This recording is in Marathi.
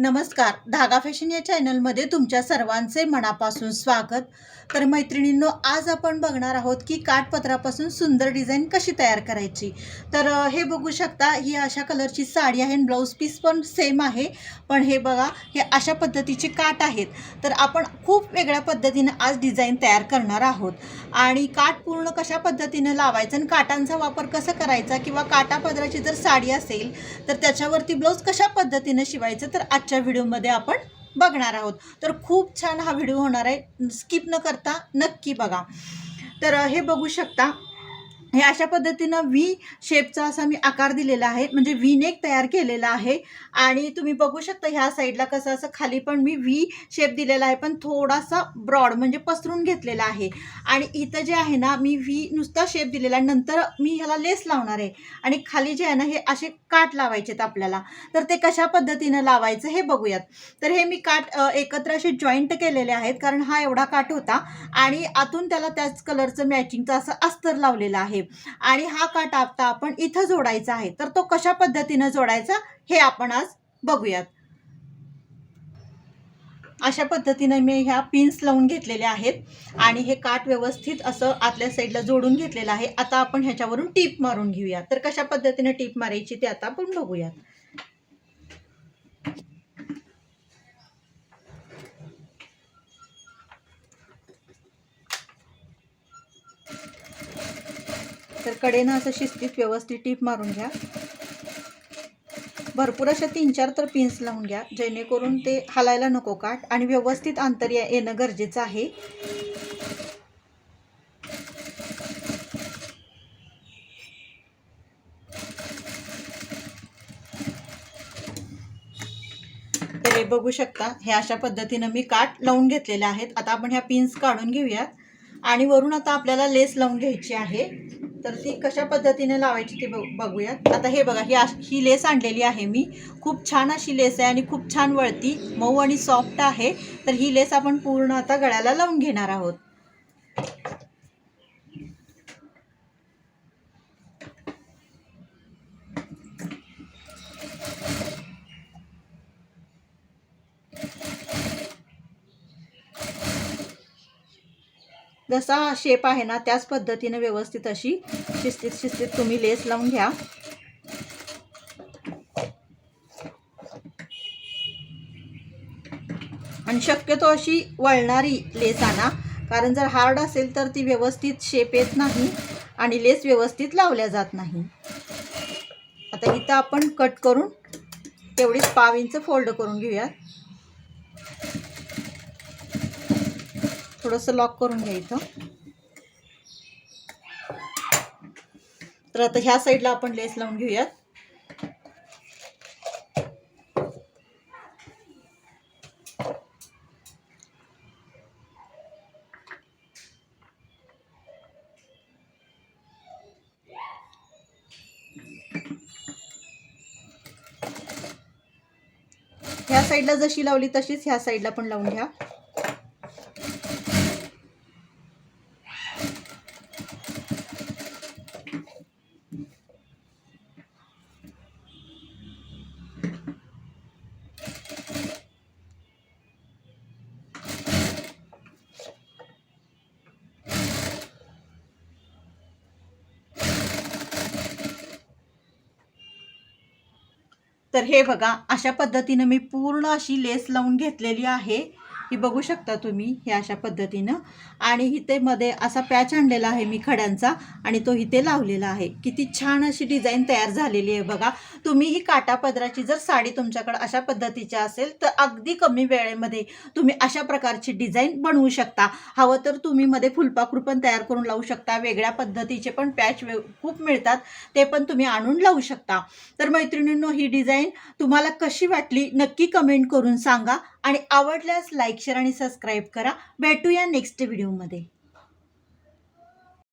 नमस्कार. धागा फॅशन या चॅनलमध्ये तुमच्या सर्वांचे मनापासून स्वागत. तर मैत्रिणींनो आज आपण बघणार आहोत की काठपत्रापासून सुंदर डिझाईन कशी तयार करायची? तर हे बघू शकता ही अशा कलरची साडी आहे आणि ब्लाऊज पीस पण सेम आहे. पण हे बघा हे अशा पद्धतीचे काठ आहेत. तर आपण खूप वेगळ्या पद्धतीनं आज डिझाईन तयार करणार आहोत. आणि काठ पूर्ण कशा पद्धतीनं लावायचं आणि काटांचा वापर कसा करायचा किंवा काटापदराची जर साडी असेल तर त्याच्यावरती ब्लाऊज कशा पद्धतीनं शिवायचं तर आजच्या व्हिडिओमध्ये आपण बघणार आहोत. तर खूप छान हा व्हिडिओ होणार आहे. स्किप न करता नक्की बघा. तर हे बघू शकता हे अशा पद्धतीनं व्ही शेपचा असा मी आकार दिलेला आहे. म्हणजे व्ही नेक तयार केलेला आहे. आणि तुम्ही बघू शकता ह्या साईडला कसं असं खाली पण मी व्ही शेप दिलेला आहे. पण थोडासा ब्रॉड म्हणजे पसरून घेतलेला आहे. आणि इथं जे आहे ना मी व्ही नुसता शेप दिलेला आहे. नंतर मी ह्याला लेस लावणार आहे. आणि खाली जे आहे ना हे असे काठ लावायचे आपल्याला. तर ते कशा पद्धतीनं लावायचं हे बघूयात. तर हे मी काठ एकत्र असे जॉईंट केलेले आहेत. कारण हा एवढा काठ होता. आणि आतून त्याला त्याच कलरचं मॅचिंगचं असं अस्तर लावलेलं आहे. आणि हा काठ आता आपण इथं जोडायचा आहे तर तो कशा पद्धतीनं जोडायचा हे आपण आज बघूयात. अशा पद्धतीनं मी ह्या पिन्स लावून घेतलेल्या आहेत आणि हे काठ व्यवस्थित असं आतल्या साईडला जोडून घेतलेलं आहे. आता आपण ह्याच्यावरून टीप मारून घेऊया. तर कशा पद्धतीने टीप मारायची ते आता आपण बघूयात. तर कडेनं असं शिस्तीत व्यवस्थित टीप मारून घ्या. भरपूर अशा तीन चार तर पिन्स लावून घ्या. जेणेकरून ते हलायला नको काठ आणि व्यवस्थित अंतर येणं गरजेचं आहे. तर हे बघू शकता हे अशा पद्धतीनं मी काठ लावून घेतलेले आहेत. आता आपण ह्या पिन्स काढून घेऊयात. आणि वरून आता आपल्याला लेस लावून घ्यायची आहे. तर ती कशा पद्धतीने लावायची ते बघूयात. आता हे बघा ही ही लेस आणलेली आहे मी. खूप छान अशी लेस आहे आणि खूप छान वळती मऊ आणि सॉफ्ट आहे. तर ही लेस आपण पूर्ण आता गळ्याला लावून घेणार आहोत. जसा शेप आहे ना त्याच पद्धतीने व्यवस्थित अशी शिस्तीत शिस्तीत तुम्ही लेस लावून घ्या. आणि शक्यतो अशी वळणारी लेस आणा. कारण जर हार्ड असेल तर ती व्यवस्थित शेप येत नाही आणि लेस व्यवस्थित लावल्या जात नाही. आता इथं आपण कट करून तेवढीच पाव इंच फोल्ड करून घेऊयात. थोडंसं लॉक करून घ्यायचं तर आता ह्या साईडला आपण लेस लावून घेऊयात. ह्या साईडला जशी लावली तशीच ह्या साईडला पण लावून घ्या. तर हे बघा अशा पद्धतीनं मी पूर्ण अशी लेस लावून घेतलेली आहे. ही बघू शकता तुम्ही हे अशा पद्धतीनं. आणि इथे मध्ये असा पॅच आणलेला आहे मी खड्यांचा आणि तो इथे लावलेला आहे. किती छान अशी डिझाईन तयार झालेली आहे बघा. तुम्ही ही काटापदराची जर साडी तुमच्याकडे अशा पद्धतीची असेल तर अगदी कमी वेळेमध्ये तुम्ही अशा प्रकारची डिझाईन बनवू शकता. हवं तर तुम्ही मध्ये फुलपाखरू पण तयार करून लावू शकता. वेगळ्या पद्धतीचे पण पॅच वे खूप मिळतात. ते पण तुम्ही आणून लावू शकता. तर मैत्रिणींनो ही डिझाईन तुम्हाला कशी वाटली नक्की कमेंट करून सांगा. आणि आवडल्यास लाईक शेअर आणि सबस्क्राईब करा. भेटूया नेक्स्ट व्हिडिओमध्ये